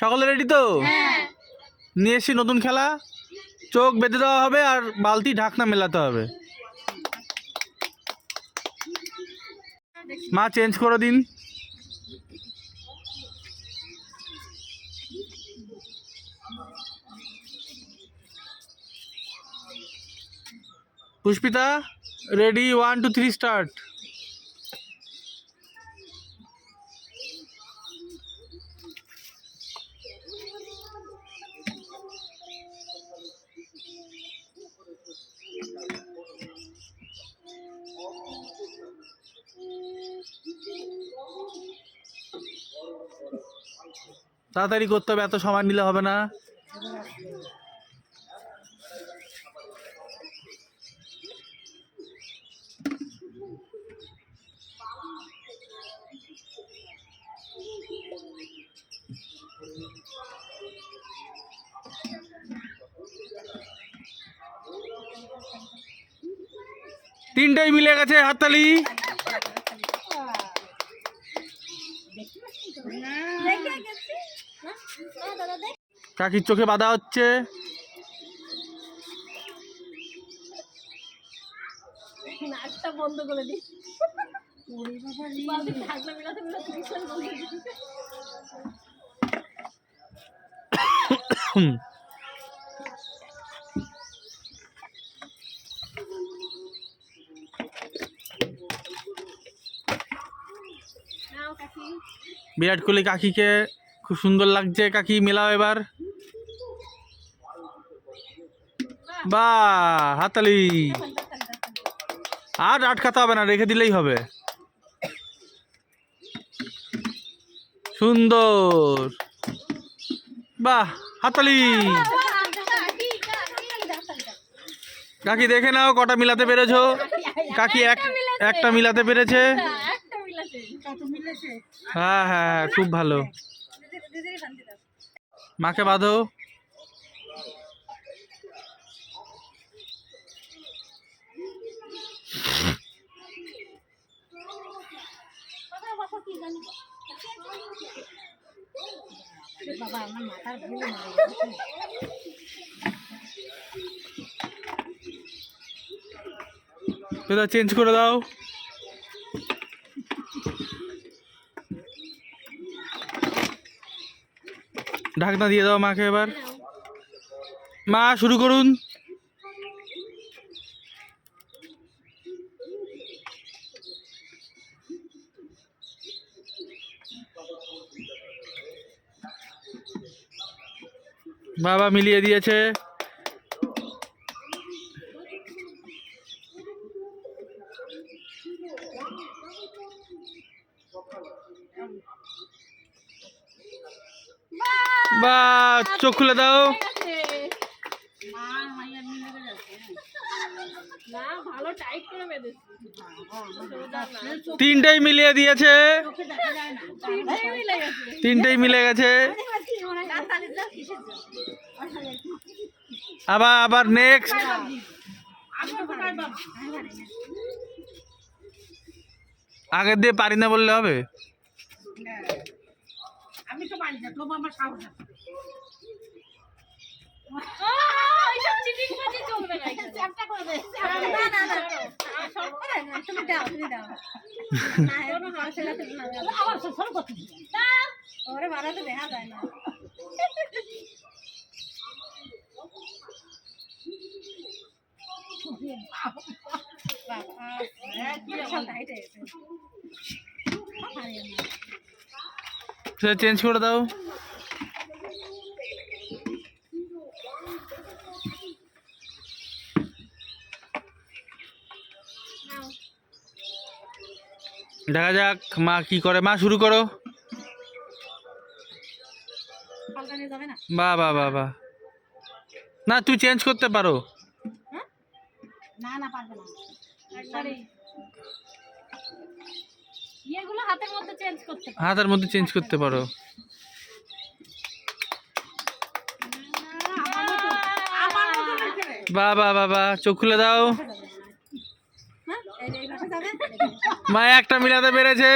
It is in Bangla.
সকলে রেডি তো? নিয়ে এসছি নতুন খেলা। চোখ বেঁধে দেওয়া হবে আর বালতি ঢাকনা মেলাতে হবে। মা চেঞ্জ করে দিন। Pushpita ready one two three start তাড়াতাড়ি করতে হবে এত সময় নিলে হবে না। তিনটাই মিলে গেছে হাততালি। কাকির চোখে বাধা হচ্ছে। বন্ধ করে দিই। বিরাট কোহলি কাকিকে খুব সুন্দর লাগছে কাকি, মেলাও এবার। বা হাতালি আর আটকাতে হবে না, রেখে দিলেই হবে। সুন্দর। বাহ হাতালি কাকি, দেখে নাও, কটা মিলাতে পেরেছ। কাকি, এক একটা মিলাতে পেরেছে। হ্যাঁ হ্যাঁ হ্যাঁ খুব ভালো। মাকে বাঁধো। বাবা আমার মাথার ভুল এটা চেঞ্জ করে দাও। ঢাকনা দিয়ে দাও মাকে এবার। মা শুরু করুন। বাবা মিলিয়ে দিয়েছে। বা, চোখ খুলে দাও। তিনটেই মিলিয়ে দিয়েছে। তিনটেই মিলে গেছে। আবার আবার নেক্সট আগের দিয়ে পারি না বললে হবে? পারি না তবু আমার সাহস আছে। এইসব চিটিং বাজি চলবে না চ্যাপটা করে দে না না না তুমি দাও সেটা চেঞ্জ করে দাও। দেখা যাক মা কি করে। মা, শুরু করো। না বাহ বাহ বাহ বাহ। না, তুই চেঞ্জ করতে পারো। না না না। ইয়েগুলো হাতের মধ্যে চেঞ্জ করতে পারো। বা বা বাবা চোখ খুলে দাও। মা একটা মিলাতে পেরেছে।